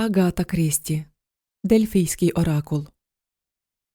Агата Крісті. Дельфійський оракул.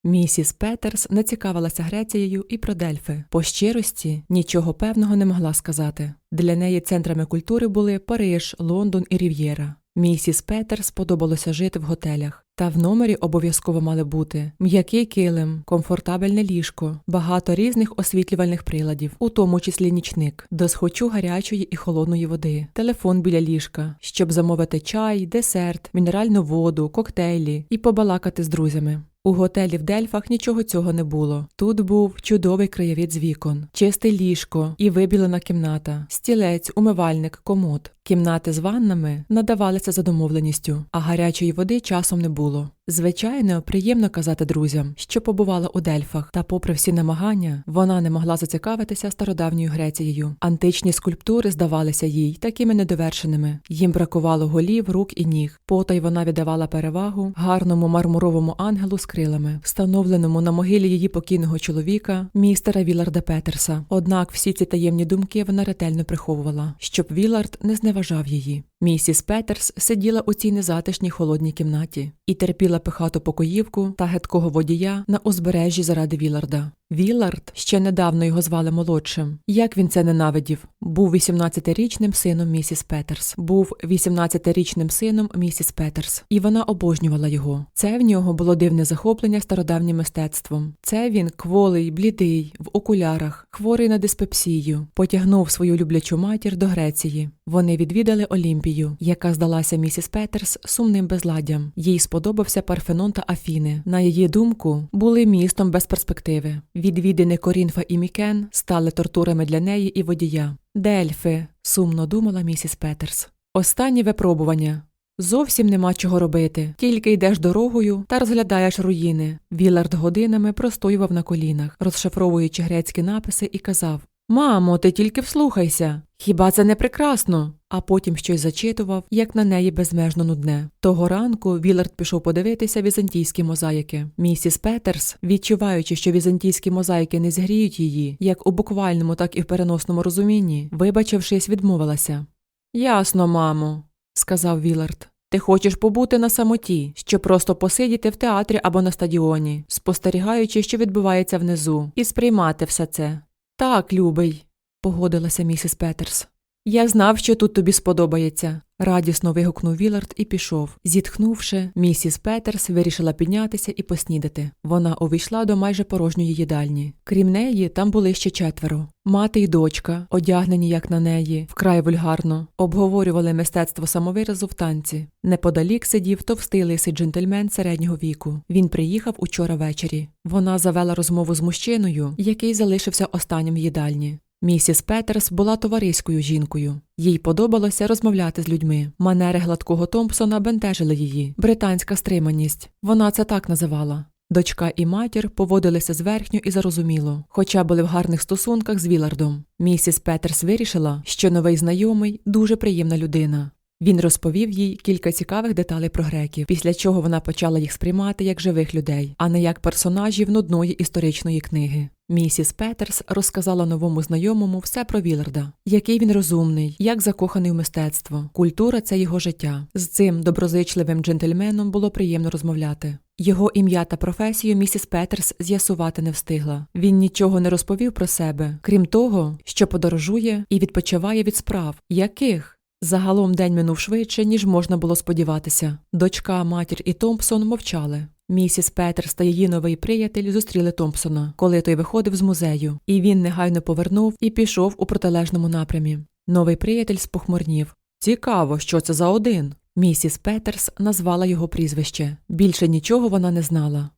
Місіс Петерс не цікавилася Грецією і про Дельфи. По щирості нічого певного не могла сказати. Для неї центрами культури були Париж, Лондон і Рів'єра. Місіс Петерс подобалося жити в готелях. Та в номері обов'язково мали бути м'який килим, комфортабельне ліжко, багато різних освітлювальних приладів, у тому числі нічник, досхочу гарячої і холодної води, телефон біля ліжка, щоб замовити чай, десерт, мінеральну воду, коктейлі і побалакати з друзями. У готелі в Дельфах нічого цього не було. Тут був чудовий краєвід з вікон, чисте ліжко і вибілена кімната, стілець, умивальник, комод. Кімнати з ваннами надавалися за домовленістю, а гарячої води часом не було. dolu. Звичайно, приємно казати друзям, що побувала у Дельфах, та, попри всі намагання, вона не могла зацікавитися стародавньою Грецією. Античні скульптури здавалися їй такими недовершеними. Їм бракувало голів, рук і ніг. Потай вона віддавала перевагу гарному мармуровому ангелу з крилами, встановленому на могилі її покійного чоловіка, містера Віларда Петерса. Однак всі ці таємні думки вона ретельно приховувала, щоб Вілард не зневажав її. Місіс Петерс сиділа у цій незатишній холодній кімнаті і терпіла пихату покоївку та гидкого водія на узбережжі заради Віларда. Вілард, ще недавно його звали молодшим. Як він це ненавидів? Був 18-річним сином місіс Петерс. Був 18-річним сином місіс Петерс, і вона обожнювала його. Це в нього було дивне захоплення стародавнім мистецтвом. Це він кволий, блідий, в окулярах, хворий на диспепсію, потягнув свою люблячу матір до Греції. Вони відвідали Олімпію, яка здалася місіс Петерс сумним безладдям. Їй сподобався Парфенон та Афіни. На її думку, були містом без перспективи. Відвідини Корінфа і Мікен стали тортурами для неї і водія. Дельфи, сумно думала місіс Петерс. Останнє випробування. Зовсім нема чого робити, тільки йдеш дорогою та розглядаєш руїни. Вілард годинами простоював на колінах, розшифровуючи грецькі написи, і казав Мамо, ти тільки вслухайся. Хіба це не прекрасно? А потім щось зачитував, як на неї безмежно нудне. Того ранку Вілард пішов подивитися візантійські мозаїки. Місіс Петерс, відчуваючи, що візантійські мозаїки не згріють її, як у буквальному, так і в переносному розумінні, вибачившись, відмовилася. Ясно, мамо, сказав Вілард. Ти хочеш побути на самоті, щоб просто посидіти в театрі або на стадіоні, спостерігаючи, що відбувається внизу, і сприймати все це. Так, любий, погодилася місіс Петерс. Я знав, що тут тобі сподобається. Радісно вигукнув Вілард і пішов. Зітхнувши, місіс Петерс вирішила піднятися і поснідати. Вона увійшла до майже порожньої їдальні. Крім неї, там були ще четверо. Мати й дочка, одягнені, як на неї, вкрай вульгарно, обговорювали мистецтво самовиразу в танці. Неподалік сидів товстий лисий джентльмен середнього віку. Він приїхав учора ввечері. Вона завела розмову з мужчиною, який залишився останнім в їдальні. Місіс Петерс була товариською жінкою. Їй подобалося розмовляти з людьми. Манери гладкого Томпсона бентежили її. Британська стриманість. Вона це так називала. Дочка і матір поводилися зверхньо і зарозуміло, хоча були в гарних стосунках з Вілардом. Місіс Петерс вирішила, що новий знайомий дуже приємна людина. Він розповів їй кілька цікавих деталей про греків, після чого вона почала їх сприймати як живих людей, а не як персонажів нудної історичної книги. Місіс Петерс розказала новому знайомому все про Віларда, який він розумний, як закоханий у мистецтво. Культура це його життя. З цим доброзичливим джентльменом було приємно розмовляти. Його ім'я та професію місіс Петерс з'ясувати не встигла. Він нічого не розповів про себе, крім того, що подорожує і відпочиває від справ, яких Загалом день минув швидше, ніж можна було сподіватися. Дочка, матір і Томпсон мовчали. Місіс Петерс та її новий приятель зустріли Томпсона, коли той виходив з музею, і він негайно повернув і пішов у протилежному напрямі. Новий приятель спохмурнів. Цікаво, що це за один. Місіс Петерс назвала його прізвище. Більше нічого вона не знала.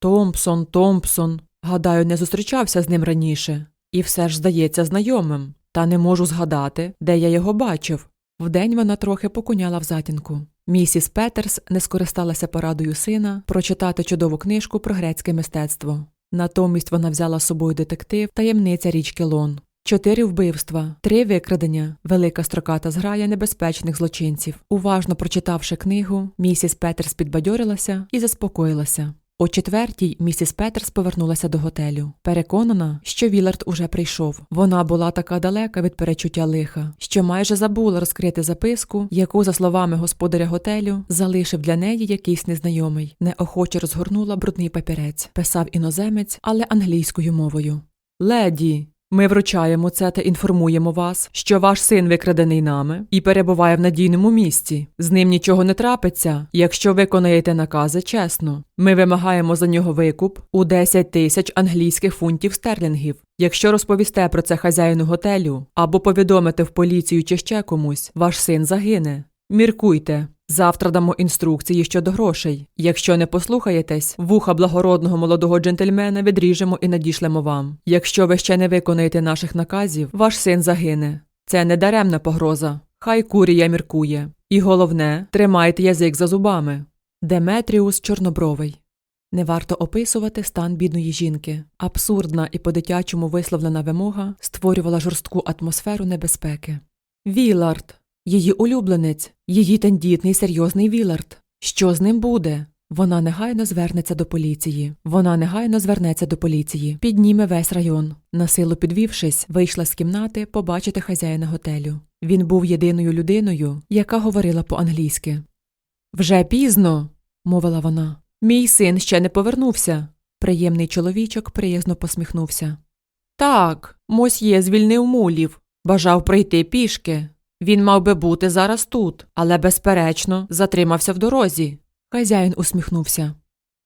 Томпсон, Томпсон. Гадаю, не зустрічався з ним раніше. І все ж здається знайомим. Та не можу згадати, де я його бачив. Вдень вона трохи покуняла в затінку. Місіс Петерс не скористалася порадою сина прочитати чудову книжку про грецьке мистецтво. Натомість вона взяла з собою детектив таємниця річки Лон. Чотири вбивства, три викрадення, велика строката зграя небезпечних злочинців. Уважно прочитавши книгу, місіс Петерс підбадьорилася і заспокоїлася. О четвертій місіс Петерс повернулася до готелю. Переконана, що Вілард уже прийшов. Вона була така далека від перечуття лиха, що майже забула розкрити записку, яку, за словами господаря готелю, залишив для неї якийсь незнайомий. Неохоче розгорнула брудний папірець. Писав іноземець, але англійською мовою. Леді, ми вручаємо це та інформуємо вас, що ваш син викрадений нами і перебуває в надійному місці. З ним нічого не трапиться, якщо виконаєте накази чесно. Ми вимагаємо за нього викуп у 10 тисяч англійських фунтів стерлінгів. Якщо розповісте про це хазяїну готелю або повідомите в поліцію чи ще комусь, ваш син загине. Міркуйте. Завтра дамо інструкції щодо грошей. Якщо не послухаєтесь, вуха благородного молодого джентльмена відріжемо і надішлемо вам. Якщо ви ще не виконаєте наших наказів, ваш син загине. Це не даремна погроза. Хай курія міркує. І головне, тримайте язик за зубами. Деметріус Чорнобровий. Не варто описувати стан бідної жінки. Абсурдна і по-дитячому висловлена вимога створювала жорстку атмосферу небезпеки. Вілард, її улюбленець, її тендітний серйозний Вілард. Що з ним буде? Вона негайно звернеться до поліції. Вона негайно звернеться до поліції, підніме весь район. Насилу підвівшись, вийшла з кімнати побачити хазяїна готелю. Він був єдиною людиною, яка говорила по-англійськи. Вже пізно, мовила вона. Мій син ще не повернувся. Приємний чоловічок приязно посміхнувся. Так, мосьє звільнив мулів, бажав прийти пішки. Він мав би бути зараз тут, але, безперечно, затримався в дорозі. Хазяїн усміхнувся.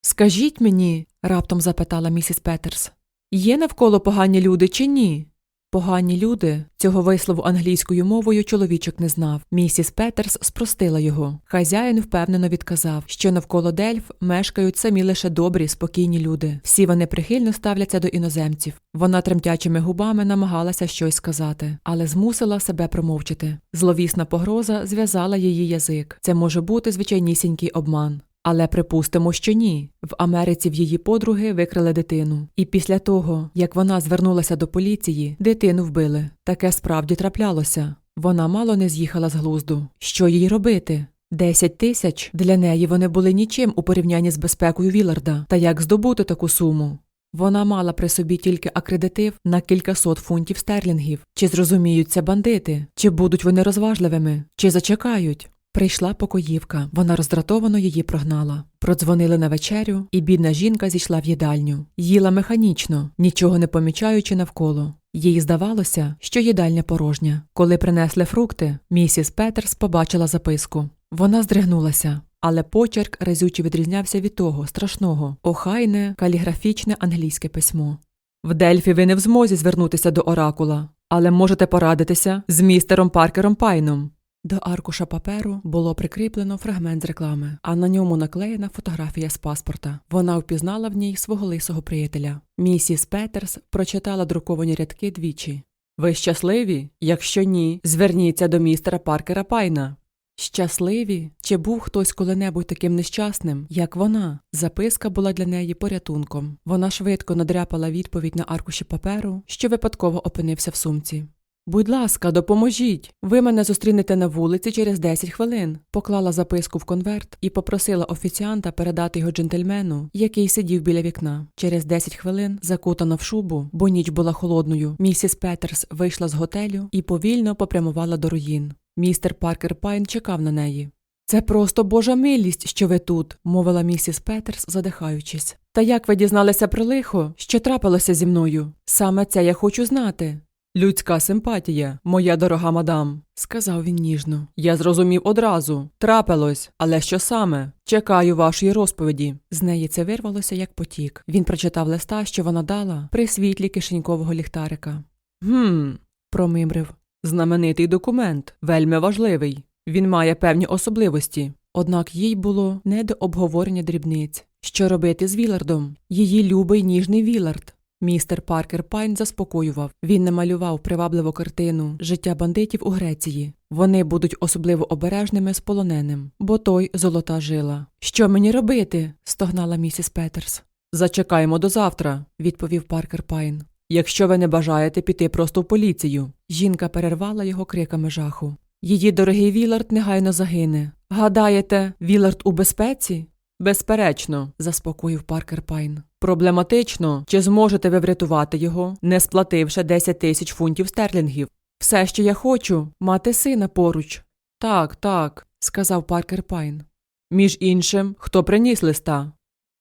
Скажіть мені, раптом запитала місіс Петерс, є навколо погані люди чи ні? Погані люди цього вислову англійською мовою чоловічок не знав. Місіс Петерс спростила його. Хазяїн впевнено відказав, що навколо Дельф мешкають самі лише добрі, спокійні люди. Всі вони прихильно ставляться до іноземців. Вона тремтячими губами намагалася щось сказати, але змусила себе промовчати. Зловісна погроза зв'язала її язик. Це може бути звичайнісінький обман. Але припустимо, що ні. В Америці в її подруги викрали дитину. І після того, як вона звернулася до поліції, дитину вбили. Таке справді траплялося. Вона мало не з'їхала з глузду. Що їй робити? Десять тисяч для неї вони були нічим у порівнянні з безпекою Віларда. Та як здобути таку суму? Вона мала при собі тільки акредитив на кількасот фунтів стерлінгів. Чи зрозуміють це бандити? Чи будуть вони розважливими? Чи зачекають? Прийшла покоївка, вона роздратовано її прогнала. Продзвонили на вечерю, і бідна жінка зійшла в їдальню. Їла механічно, нічого не помічаючи навколо. Їй здавалося, що їдальня порожня. Коли принесли фрукти, місіс Петерс побачила записку. Вона здригнулася, але почерк разюче відрізнявся від того страшного, охайне, каліграфічне англійське письмо. В Дельфі ви не в змозі звернутися до оракула, але можете порадитися з містером Паркером Пайном. До аркуша паперу було прикріплено фрагмент з реклами, а на ньому наклеєна фотографія з паспорта. Вона впізнала в ній свого лисого приятеля. Місіс Петерс прочитала друковані рядки двічі. Ви щасливі? Якщо ні, зверніться до містера Паркера Пайна. Щасливі? Чи був хтось коли-небудь таким нещасним, як вона? Записка була для неї порятунком. Вона швидко надряпала відповідь на аркуші паперу, що випадково опинився в сумці. Будь ласка, допоможіть. Ви мене зустрінете на вулиці через 10 хвилин. Поклала записку в конверт і попросила офіціанта передати його джентльмену, який сидів біля вікна. Через 10 хвилин, закутана в шубу, бо ніч була холодною. Місіс Петерс вийшла з готелю і повільно попрямувала до руїн. Містер Паркер Пайн чекав на неї. Це просто божа милість, що ви тут, мовила місіс Петерс, задихаючись. Та як ви дізналися про лихо, що трапилося зі мною? Саме це я хочу знати. Людська симпатія, моя дорога мадам, сказав він ніжно. Я зрозумів одразу. Трапилось, але що саме? Чекаю вашої розповіді. З неї це вирвалося як потік. Він прочитав листа, що вона дала, при світлі кишенькового ліхтарика. Гм, промимрив. Знаменитий документ, вельми важливий. Він має певні особливості. Однак їй було не до обговорення дрібниць. Що робити з Вілардом? Її любий ніжний Вілард. Містер Паркер Пайн заспокоював. Він намалював привабливу картину життя бандитів у Греції. Вони будуть особливо обережними з полоненим, бо той золота жила. Що мені робити? стогнала місіс Петерс. Зачекаємо до завтра, відповів Паркер Пайн. Якщо ви не бажаєте піти просто в поліцію. Жінка перервала його криками жаху. Її дорогий Вілард негайно загине. Гадаєте, Вілард у безпеці? Безперечно, заспокоїв Паркер Пайн. Проблематично, чи зможете ви врятувати його, не сплативши 10 тисяч фунтів стерлінгів. Все, що я хочу, мати сина поруч. Так, так, сказав Паркер Пайн. Між іншим, хто приніс листа?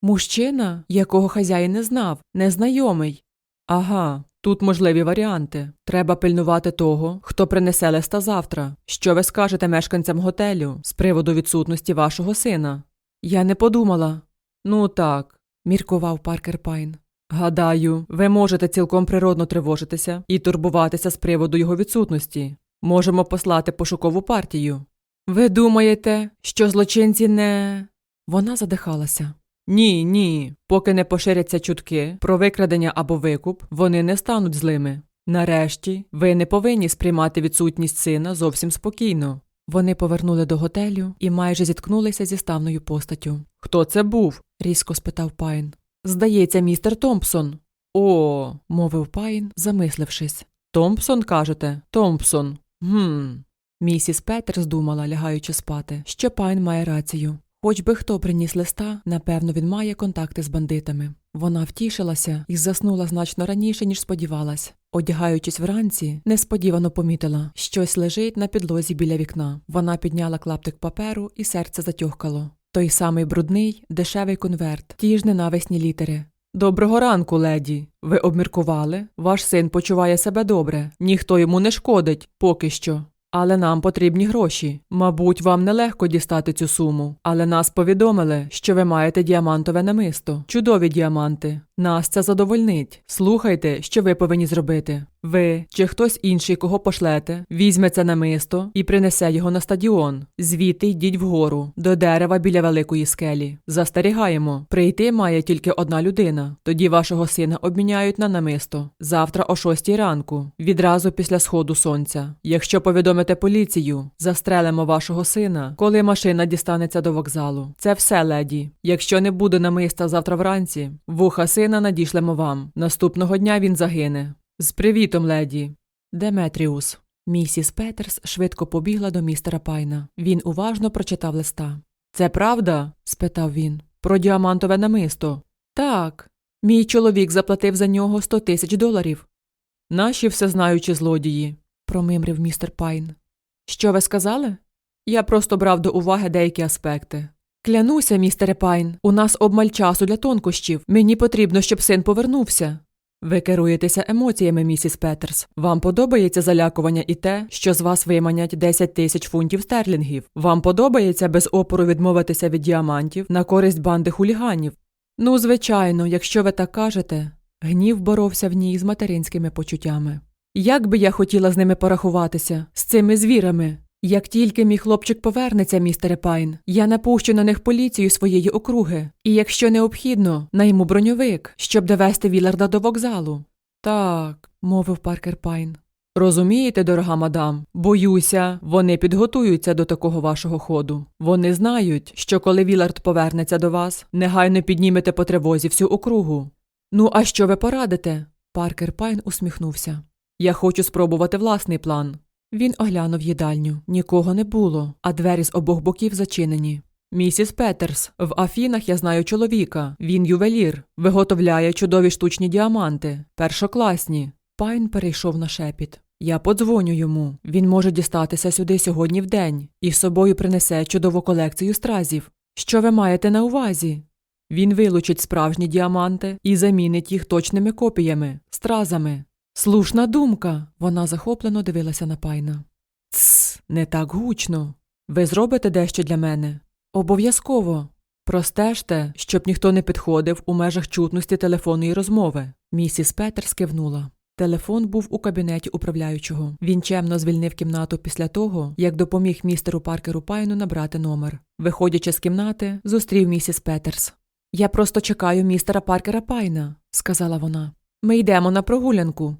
Мужчина, якого хазяїн не знав, незнайомий. Ага, тут можливі варіанти. Треба пильнувати того, хто принесе листа завтра. Що ви скажете мешканцям готелю з приводу відсутності вашого сина? Я не подумала. Ну так, міркував Паркер Пайн. Гадаю, ви можете цілком природно тривожитися і турбуватися з приводу його відсутності. Можемо послати пошукову партію. Ви думаєте, що злочинці не. Вона задихалася. Ні, ні. Поки не поширяться чутки про викрадення або викуп, вони не стануть злими. Нарешті, ви не повинні сприймати відсутність сина зовсім спокійно. Вони повернули до готелю і майже зіткнулися зі ставною постаттю. Хто це був? різко спитав Пайн. Здається, містер Томпсон. О, мовив Пайн, замислившись. Томпсон, кажете? Томпсон. Гм. Місіс Петерс думала, лягаючи спати, що Пайн має рацію. Хоч би хто приніс листа, напевно, він має контакти з бандитами. Вона втішилася і заснула значно раніше, ніж сподівалась. Одягаючись вранці, несподівано помітила, щось лежить на підлозі біля вікна. Вона підняла клаптик паперу, і серце затьохкало. Той самий брудний, дешевий конверт, ті ж ненависні літери. Доброго ранку, леді. Ви обміркували? Ваш син почуває себе добре, ніхто йому не шкодить, поки що. Але нам потрібні гроші. Мабуть, вам нелегко дістати цю суму. Але нас повідомили, що ви маєте діамантове намисто. Чудові діаманти. Нас це задовольнить. Слухайте, що ви повинні зробити. Ви чи хтось інший, кого пошлете, візьме це намисто і принесе його на стадіон. Звідти йдіть вгору, до дерева біля великої скелі. Застерігаємо. Прийти має тільки одна людина. Тоді вашого сина обміняють на намисто. Завтра о шостій ранку, відразу після сходу сонця. Якщо повідомите поліцію, застрелимо вашого сина, коли машина дістанеться до вокзалу. Це все, леді. Якщо не буде намиста завтра вранці, вуха сина надішлемо вам. Наступного дня він загине. З привітом, леді. Деметріус. Місіс Петерс швидко побігла до містера Пайна. Він уважно прочитав листа. Це правда? спитав він. Про діамантове намисто. Так. Мій чоловік заплатив за нього сто тисяч доларів. Наші всезнаючі злодії, промимрив містер Пайн. Що ви сказали? Я просто брав до уваги деякі аспекти. Клянуся, містере Пайн, у нас обмаль часу для тонкощів. Мені потрібно, щоб син повернувся. Ви керуєтеся емоціями, місіс Петерс. Вам подобається залякування і те, що з вас виманять 10 тисяч фунтів стерлінгів. Вам подобається без опору відмовитися від діамантів на користь банди хуліганів. Ну, звичайно, якщо ви так кажете. Гнів боровся в ній з материнськими почуттями. Як би я хотіла з ними порахуватися, з цими звірами. Як тільки мій хлопчик повернеться, містере Пайн, я напущу на них поліцію своєї округи, і якщо необхідно, найму броньовик, щоб довести Віларда до вокзалу. Так, мовив Паркер Пайн. Розумієте, дорога мадам, боюся, вони підготуються до такого вашого ходу. Вони знають, що коли Вілард повернеться до вас, негайно піднімете по тривозі всю округу. Ну, а що ви порадите? Паркер Пайн усміхнувся. Я хочу спробувати власний план. Він оглянув їдальню. Нікого не було, а двері з обох боків зачинені. Місіс Петерс, в Афінах я знаю чоловіка. Він ювелір, виготовляє чудові штучні діаманти, першокласні. Пайн перейшов на шепіт. Я подзвоню йому. Він може дістатися сюди сьогодні вдень і з собою принесе чудову колекцію стразів. Що ви маєте на увазі? Він вилучить справжні діаманти і замінить їх точними копіями, стразами. Слушна думка. Вона захоплено дивилася на пайна. Тсс, не так гучно. Ви зробите дещо для мене? Обов'язково. Простежте, щоб ніхто не підходив у межах чутності телефонної розмови. Місіс Петерс кивнула. Телефон був у кабінеті управляючого. Він чемно звільнив кімнату після того, як допоміг містеру Паркеру Пайну набрати номер. Виходячи з кімнати, зустрів місіс Петерс. Я просто чекаю містера Паркера Пайна, сказала вона. Ми йдемо на прогулянку.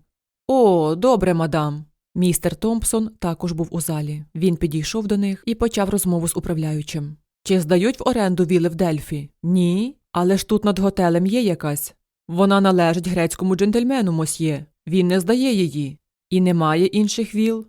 О, добре, мадам. Містер Томпсон також був у залі. Він підійшов до них і почав розмову з управляючим. Чи здають в оренду віли в Дельфі? Ні. Але ж тут над готелем є якась. Вона належить грецькому джентльмену, мосьє. Він не здає її. І немає інших віл.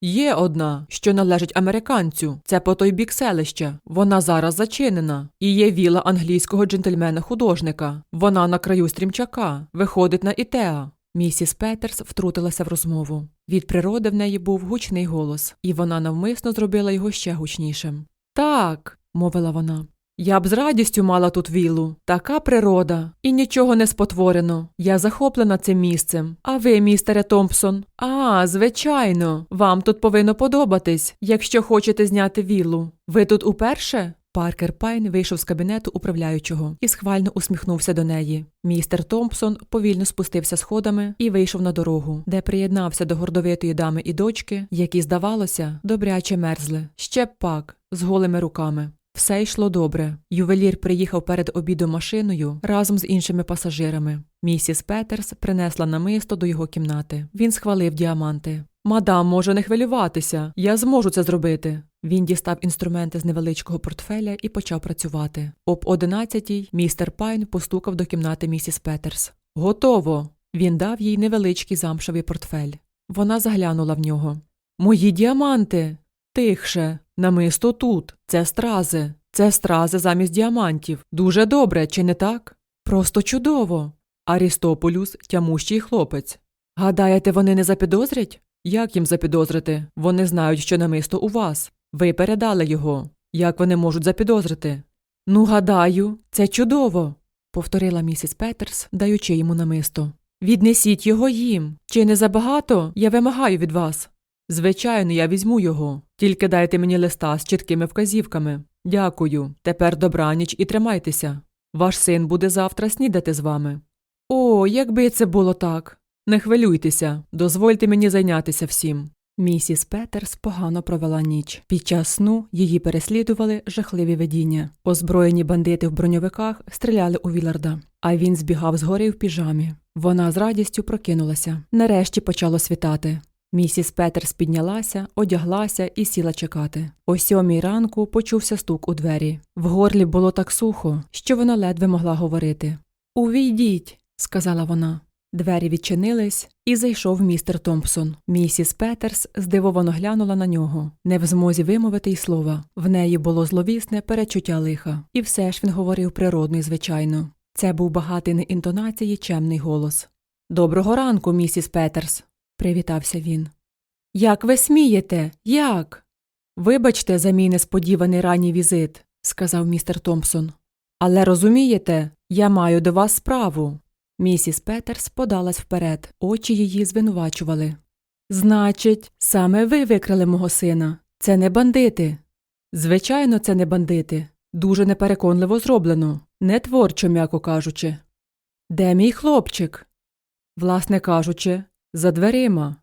Є одна, що належить американцю. Це по той бік селища. Вона зараз зачинена. І є віла англійського джентльмена-художника. Вона на краю стрімчака, виходить на Ітеа. Місіс Петерс втрутилася в розмову. Від природи в неї був гучний голос, і вона навмисно зробила його ще гучнішим. Так, мовила вона. Я б з радістю мала тут віллу. Така природа. І нічого не спотворено. Я захоплена цим місцем. А ви, містере Томпсон? А, звичайно. Вам тут повинно подобатись, якщо хочете зняти віллу. Ви тут уперше? Паркер Пайн вийшов з кабінету управляючого і схвально усміхнувся до неї. Містер Томпсон повільно спустився сходами і вийшов на дорогу, де приєднався до гордовитої дами і дочки, які, здавалося, добряче мерзли. Ще пак, з голими руками. Все йшло добре. Ювелір приїхав перед обідом машиною разом з іншими пасажирами. Місіс Петерс принесла намисто до його кімнати. Він схвалив діаманти. Мадам може не хвилюватися. Я зможу це зробити. Він дістав інструменти з невеличкого портфеля і почав працювати. Об одинадцятій містер Пайн постукав до кімнати місіс Петерс. Готово. Він дав їй невеличкий замшевий портфель. Вона заглянула в нього. Мої діаманти. Тихше. Намисто тут. Це стрази. Це стрази замість діамантів. Дуже добре, чи не так? Просто чудово. Арістополюс тямущий хлопець. Гадаєте, вони не запідозрять? Як їм запідозрити? Вони знають, що намисто у вас. Ви передали його. Як вони можуть запідозрити? Ну, гадаю, це чудово, повторила місіс Петерс, даючи йому намисто. Віднесіть його їм. Чи не забагато? Я вимагаю від вас. Звичайно, я візьму його. Тільки дайте мені листа з чіткими вказівками. Дякую. Тепер добраніч і тримайтеся. Ваш син буде завтра снідати з вами. О, якби це було так. Не хвилюйтеся, дозвольте мені зайнятися всім. Місіс Петерс погано провела ніч. Під час сну її переслідували жахливі видіння. Озброєні бандити в броньовиках стріляли у Віларда, а він збігав згори в піжамі. Вона з радістю прокинулася. Нарешті почало світати. Місіс Петерс піднялася, одяглася і сіла чекати. О сьомій ранку почувся стук у двері. В горлі було так сухо, що вона ледве могла говорити. Увійдіть, сказала вона. Двері відчинились, і зайшов містер Томпсон. Місіс Петерс здивовано глянула на нього, не в змозі вимовити й слова. В неї було зловісне перечуття лиха, і все ж він говорив природно і звичайно. Це був багатий на інтонації чемний голос. Доброго ранку, місіс Петерс, привітався він. Як ви смієте? Як? Вибачте за мій несподіваний ранній візит, сказав містер Томпсон. Але розумієте, я маю до вас справу. Місіс Петерс подалась вперед, очі її звинувачували. Значить, саме ви викрали мого сина. Це не бандити. Звичайно, це не бандити. Дуже непереконливо зроблено, не творчо, м'яко кажучи. Де мій хлопчик? Власне кажучи, за дверима.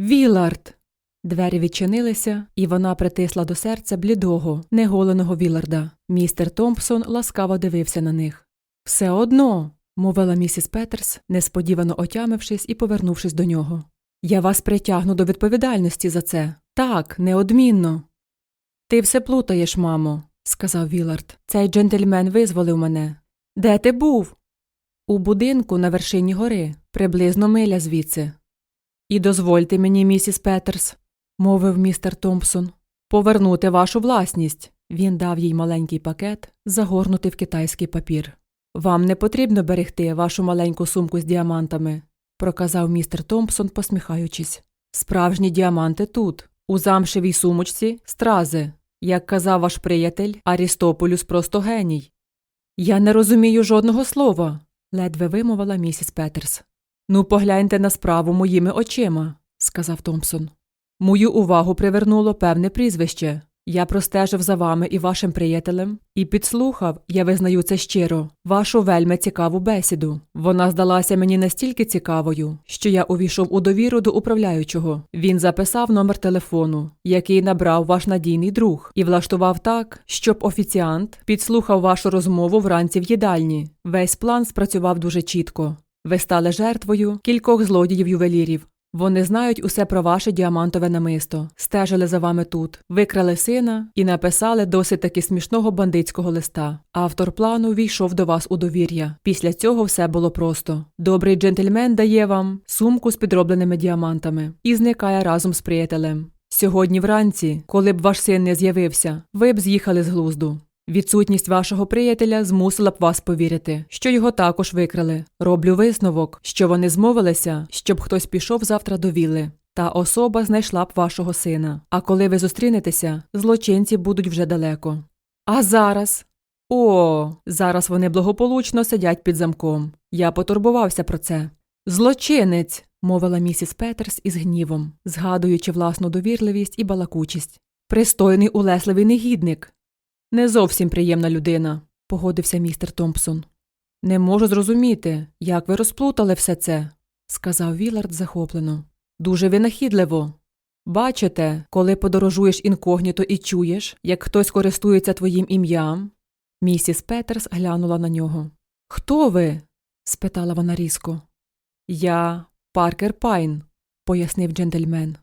Вілард. Двері відчинилися, і вона притисла до серця блідого, неголеного Віларда. Містер Томпсон ласкаво дивився на них. Все одно, мовила місіс Петерс, несподівано отямившись і повернувшись до нього. Я вас притягну до відповідальності за це. Так, неодмінно. Ти все плутаєш, мамо, сказав Вілард. Цей джентльмен визволив мене. Де ти був? У будинку на вершині гори, приблизно миля звідси. І дозвольте мені, місіс Петерс, мовив містер Томпсон, повернути вашу власність. Він дав їй маленький пакет, загорнутий в китайський папір. Вам не потрібно берегти вашу маленьку сумку з діамантами, проказав містер Томпсон, посміхаючись. Справжні діаманти тут, у замшевій сумочці, стрази. Як казав ваш приятель, Арістополюс просто геній. Я не розумію жодного слова, ледве вимовила місіс Петерс. Ну, погляньте на справу моїми очима, сказав Томпсон. Мою увагу привернуло певне прізвище. Я простежив за вами і вашим приятелем і підслухав, я визнаю це щиро, вашу вельми цікаву бесіду. Вона здалася мені настільки цікавою, що я увійшов у довіру до управляючого. Він записав номер телефону, який набрав ваш надійний друг, і влаштував так, щоб офіціант підслухав вашу розмову вранці в їдальні. Весь план спрацював дуже чітко. Ви стали жертвою кількох злодіїв ювелірів. Вони знають усе про ваше діамантове намисто, стежили за вами тут, викрали сина і написали досить таки смішного бандитського листа. Автор плану війшов до вас у довір'я. Після цього все було просто. Добрий джентльмен дає вам сумку з підробленими діамантами і зникає разом з приятелем. Сьогодні вранці, коли б ваш син не з'явився, ви б з'їхали з глузду. Відсутність вашого приятеля змусила б вас повірити, що його також викрали. Роблю висновок, що вони змовилися, щоб хтось пішов завтра до вілли. Та особа знайшла б вашого сина. А коли ви зустрінетеся, злочинці будуть вже далеко. А зараз. О, зараз вони благополучно сидять під замком. Я потурбувався про це. Злочинець, мовила місіс Петерс із гнівом, згадуючи власну довірливість і балакучість. Пристойний улесливий негідник. Не зовсім приємна людина, погодився містер Томпсон. Не можу зрозуміти, як ви розплутали все це, сказав Вілард захоплено. Дуже винахідливо. Бачите, коли подорожуєш інкогніто і чуєш, як хтось користується твоїм ім'ям. Місіс Петерс глянула на нього. Хто ви? спитала вона різко. Я Паркер Пайн, пояснив джентльмен.